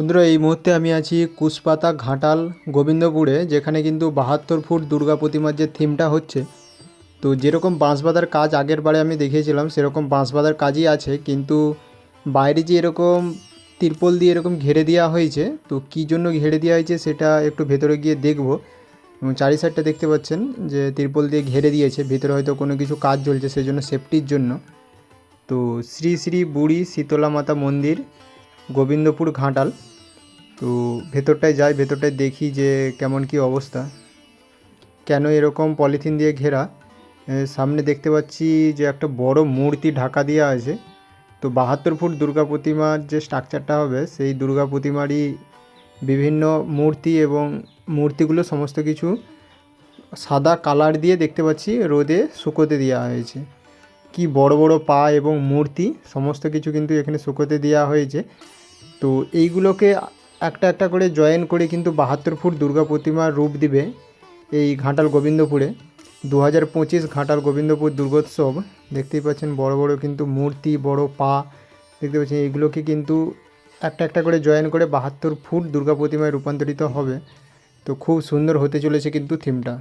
বন্ধুরা, এই মুহূর্তে আমি আছি কুশপাতা ঘাটাল গোবিন্দপুরে, যেখানে কিন্তু বাহাত্তর ফুট দুর্গা প্রতিমার যে থিমটা হচ্ছে। তো যেরকম বাঁশবাঁধার কাজ আগের বারে আমি দেখিয়েছিলাম, সেরকম বাঁশবাঁধার কাজই আছে, কিন্তু বাইরে যে এরকম তিরপল দিয়ে এরকম ঘিরে দেওয়া হয়েছে, তো কী জন্য ঘেরে দেওয়া হয়েছে সেটা একটু ভেতরে গিয়ে দেখব। এবং চারি সাইডটা দেখতে পাচ্ছেন যে তিরপল দিয়ে ঘেরে দিয়েছে, ভেতরে হয়তো কোনো কিছু কাজ চলছে সেই জন্য সেফটির জন্য। তো শ্রী শ্রী বুড়ি শীতলা মাতা মন্দির, গোবিন্দপুর ঘাটাল। তো ভেতরটায় যাই, ভেতরটায় দেখি যে কেমন কি অবস্থা। কেন এরকম পলিথিন দিয়ে ঘেরা? সামনে দেখতে পাচ্ছি যে একটা বড় মূর্তি ঢাকা দেওয়া আছে। তো বাহাত্তর ফুট দুর্গা প্রতিমার যে স্ট্রাকচারটা হবে, সেই দুর্গা প্রতিমারই বিভিন্ন মূর্তি এবং মূর্তিগুলো সমস্ত কিছু সাদা কালার দিয়ে দেখতে পাচ্ছি, রোদে শুকোতে দেওয়া হয়েছে। কি বড় বড় পা এবং মূর্তি, সমস্ত কিছু কিন্তু এখানে শুকোতে দেওয়া হয়েছে। তো এইগুলোকে একটা একটা করে জয়েন করে কিন্তু বাহাত্তর ফুট দুর্গা প্রতিমার রূপ দিবে এই ঘাটাল গোবিন্দপুরে। দু হাজার পঁচিশ ঘাটাল গোবিন্দপুর দুর্গোৎসব, দেখতেই পাচ্ছেন বড় বড় কিন্তু মূর্তি, বড় পা, দেখতে পাচ্ছেন এইগুলোকে কিন্তু একটা একটা করে জয়েন করে বাহাত্তর ফুট দুর্গা প্রতিমায় রূপান্তরিত হবে। তো খুব সুন্দর হতে চলেছে কিন্তু থিমটা